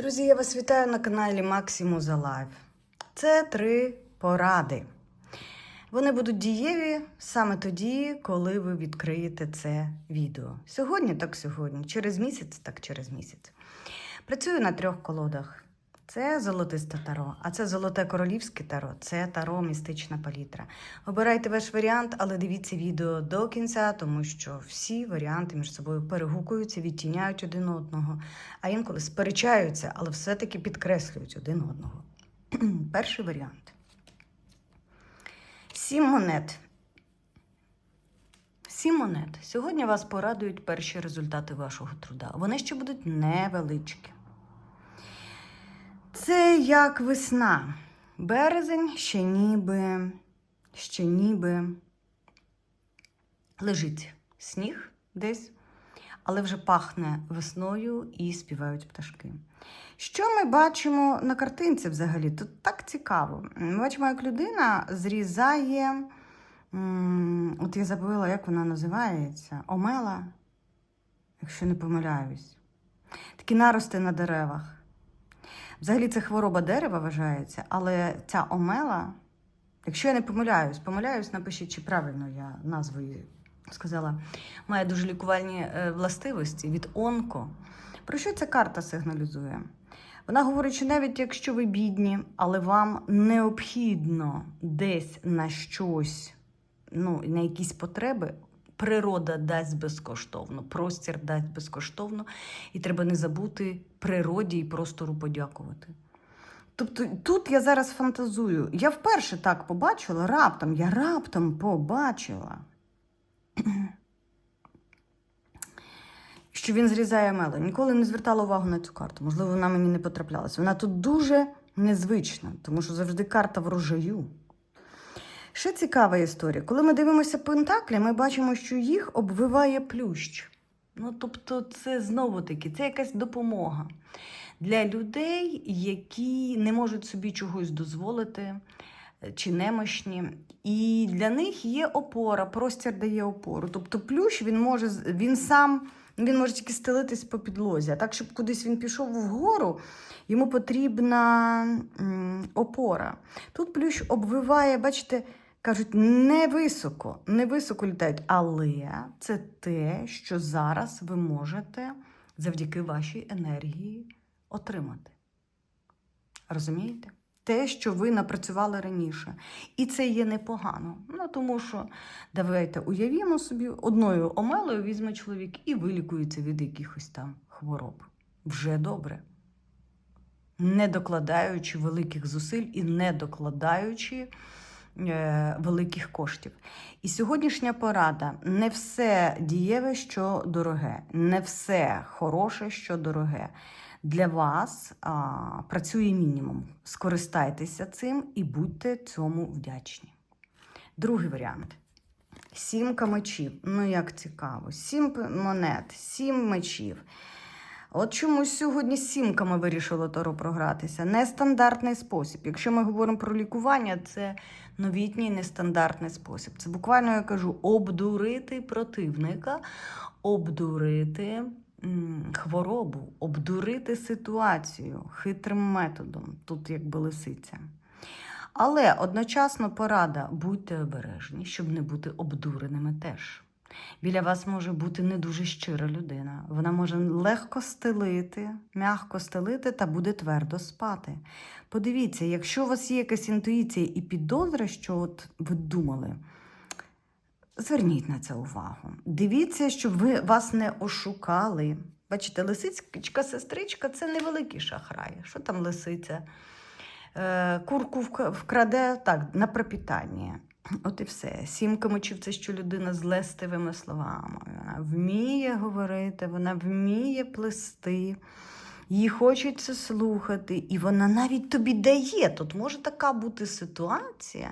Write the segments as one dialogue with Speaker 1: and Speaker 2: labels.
Speaker 1: Друзі, я вас вітаю на каналі Максиму за Лайв. Це три поради. Вони будуть дієві саме тоді, коли ви відкриєте це відео. Сьогодні, так сьогодні, через місяць, так через місяць. Працюю на трьох колодах. Це золотисте таро, а це золоте королівське таро, це таро містична палітра. Обирайте ваш варіант, але дивіться відео до кінця, тому що всі варіанти між собою перегукуються, відтіняють один одного, а інколи сперечаються, але все-таки підкреслюють один одного. Перший варіант. Сім монет. Сім монет. Сьогодні вас порадують перші результати вашого труда. Вони ще будуть невеличкі. Це як весна. Березень ще ніби, ще ніби лежить сніг десь, але вже пахне весною і співають пташки. Що ми бачимо на картинці взагалі? Тут так цікаво. Ми бачимо, як людина зрізає, от я забула, як вона називається, омела, якщо не помиляюсь. Такі нарости на деревах. Взагалі це хвороба дерева вважається, але ця омела, якщо я не помиляюсь, помиляюсь, напишіть, чи правильно я назву її сказала, має дуже лікувальні е, властивості від онко. Про що ця карта сигналізує? Вона говорить, що навіть якщо ви бідні, але вам необхідно десь на щось, ну, на якісь потреби, природа дасть безкоштовно, простір дасть безкоштовно, і треба не забути природі і простору подякувати. Тобто тут я зараз фантазую. Я вперше так побачила, раптом, я раптом побачила, що він зрізає мело. Ніколи не звертала увагу на цю карту. Можливо, вона мені не потраплялася. Вона тут дуже незвична, тому що завжди карта врожаю. Ще цікава історія. Коли ми дивимося пентаклі, ми бачимо, що їх обвиває плющ. Ну, тобто, це знову таки, це якась допомога для людей, які не можуть собі чогось дозволити е, чи немощні. І для них є опора, простір дає опору. Тобто плющ він може він сам він може тільки стелитись по підлозі. А так, щоб кудись він пішов вгору, йому потрібна опора. Тут плющ обвиває, бачите, кажуть, невисоко, літають, але це те, що зараз ви можете завдяки вашій енергії отримати. Розумієте? Те, що ви напрацювали раніше. І це є непогано. Ну, тому що давайте уявімо собі, одною омелою візьме чоловік і вилікується від якихось там хвороб. Вже добре. Не докладаючи великих зусиль і не докладаючи великих коштів. І сьогоднішня порада не все дієве, що дороге, не все хороше, що дороге. Для вас а, працює мінімум. Скористайтеся цим і будьте цьому вдячні. Другий варіант. Сімка мечів. Ну, як цікаво. Сім монет, сім мечів. От чомусь сьогодні з сімками вирішило Таро програтися. Нестандартний спосіб. Якщо ми говоримо про лікування, це новітній нестандартний спосіб. Це буквально я кажу обдурити противника, обдурити хворобу, обдурити ситуацію хитрим методом. Тут якби лисиця. Але одночасно порада будьте обережні, щоб не бути обдуреними теж. Біля вас може бути не дуже щира людина. Вона може легко стелити, м'яко стелити та буде твердо спати. Подивіться, якщо у вас є якась інтуїція і підозра, що от ви думали, зверніть на це увагу. Дивіться, щоб ви вас не ошукали. Бачите, лисичка, сестричка це невеликі шахраї. Що там лисиця? Е, Курку вкраде так, на пропітання. От і все. Сімка мечів це що людина з лестивими словами. Вона вміє говорити, вона вміє плести, їй хочеться слухати, і вона навіть тобі дає. Тут може така бути ситуація,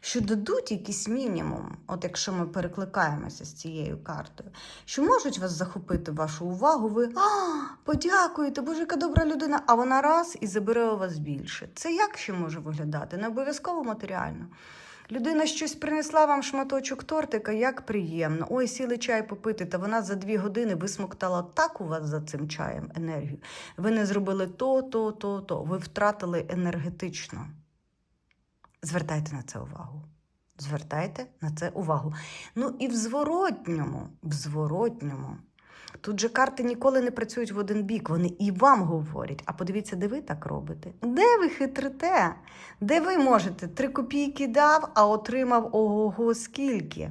Speaker 1: що дадуть якийсь мінімум, от якщо ми перекликаємося з цією картою, що можуть вас захопити вашу увагу, ви а, подякуєте, боже, яка добра людина, а вона раз і забере у вас більше. Це як ще може виглядати? Не обов'язково матеріально. Людина щось принесла вам шматочок тортика, як приємно. Ой, сіли чай попити, та вона за дві години висмоктала так у вас за цим чаєм енергію. Ви не зробили то, то, то, то. Ви втратили енергетично. Звертайте на це увагу. Звертайте на це увагу. Ну і в зворотньому, в зворотньому. Тут же карти ніколи не працюють в один бік, вони і вам говорять. А подивіться, де ви так робите? Де ви хитрите? Де ви можете? Три копійки дав, а отримав ого скільки.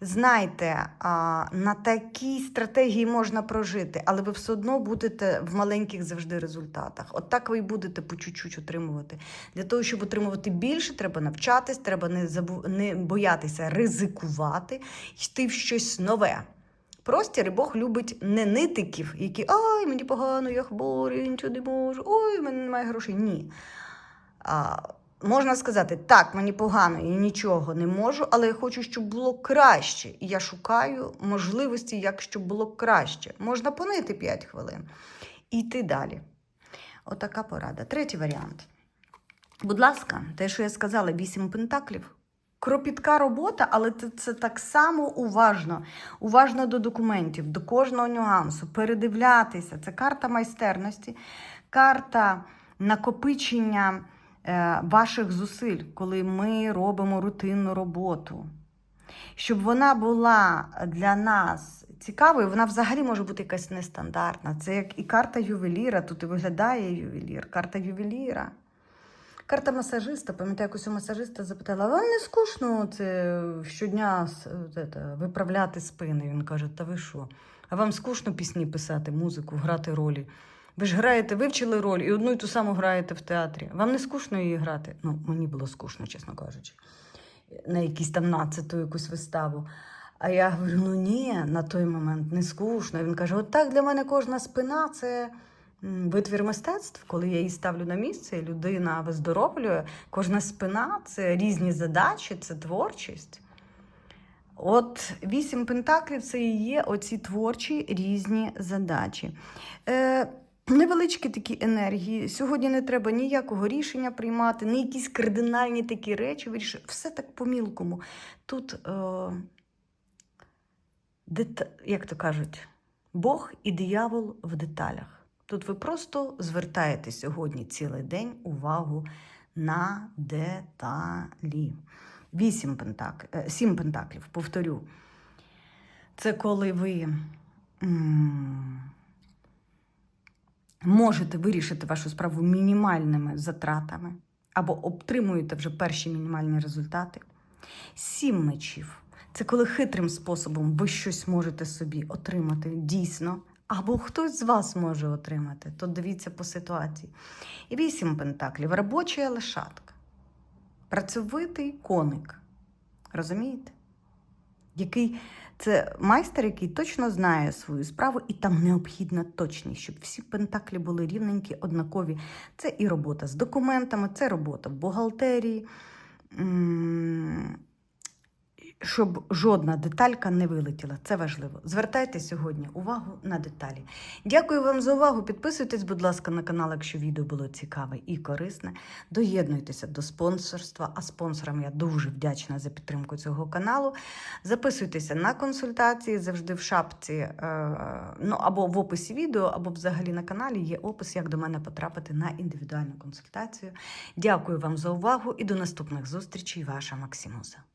Speaker 1: Знайте, а, на такій стратегії можна прожити, але ви все одно будете в маленьких завжди результатах. От так ви і будете по чуть-чуть отримувати. Для того, щоб отримувати більше, треба навчатись, треба не, забу... не боятися ризикувати, йти в щось нове. Простір і Бог любить не нитиків, які ой, мені погано, я хворий, нічого не можу, ой, в мене немає грошей. Ні. А, можна сказати, так, мені погано, я нічого не можу, але я хочу, щоб було краще. І я шукаю можливості, як щоб було краще. Можна понити 5 хвилин і йти далі. Отака порада. Третій варіант. Будь ласка, те, що я сказала, вісім пентаклів. Кропітка робота, але це, так само уважно. Уважно до документів, до кожного нюансу, передивлятися. Це карта майстерності, карта накопичення е, ваших зусиль, коли ми робимо рутинну роботу. Щоб вона була для нас цікавою, вона взагалі може бути якась нестандартна. Це як і карта ювеліра, тут і виглядає ювелір, карта ювеліра. Карта масажиста, пам'ятаю, якось у масажиста запитала, вам не скучно це щодня е, це, виправляти спини? Він каже, та ви що? А вам скучно пісні писати, музику, грати ролі? Ви ж граєте, вивчили роль і одну і ту саму граєте в театрі. Вам не скучно її грати? Ну, мені було скучно, чесно кажучи, на якісь там нациту якусь виставу. А я говорю: ну ні, на той момент не скучно. Він каже: от так для мене кожна спина це витвір мистецтв, коли я її ставлю на місце, людина виздоровлює. Кожна спина це різні задачі, це творчість. От вісім пентаклів це і є оці творчі різні задачі. Е, невеличкі такі енергії. Сьогодні не треба ніякого рішення приймати, ні якісь кардинальні такі речі. вирішити. Все так по-мілкому. Тут, е, дета... як то кажуть, Бог і диявол в деталях. Тут ви просто звертаєте сьогодні цілий день увагу на деталі. Вісім пентак... е, сім пентаклів, повторю. Це коли ви можете вирішити вашу справу мінімальними затратами або отримуєте вже перші мінімальні результати. Сім мечів. Це коли хитрим способом ви щось можете собі отримати дійсно, або хтось з вас може отримати, то дивіться по ситуації. І вісім пентаклів робоча лошадка, працьовитий коник. Розумієте? Який це майстер, який точно знає свою справу, і там необхідна точність, щоб всі пентаклі були рівненькі, однакові. Це і робота з документами, це робота в бухгалтерії, щоб жодна деталька не вилетіла. Це важливо. Звертайте сьогодні увагу на деталі. Дякую вам за увагу. Підписуйтесь, будь ласка, на канал, якщо відео було цікаве і корисне. Доєднуйтеся до спонсорства. А спонсорам я дуже вдячна за підтримку цього каналу. Записуйтеся на консультації завжди в шапці, е, ну або в описі відео, або взагалі на каналі є опис, як до мене потрапити на індивідуальну консультацію. Дякую вам за увагу і до наступних зустрічей. Ваша Максимуза.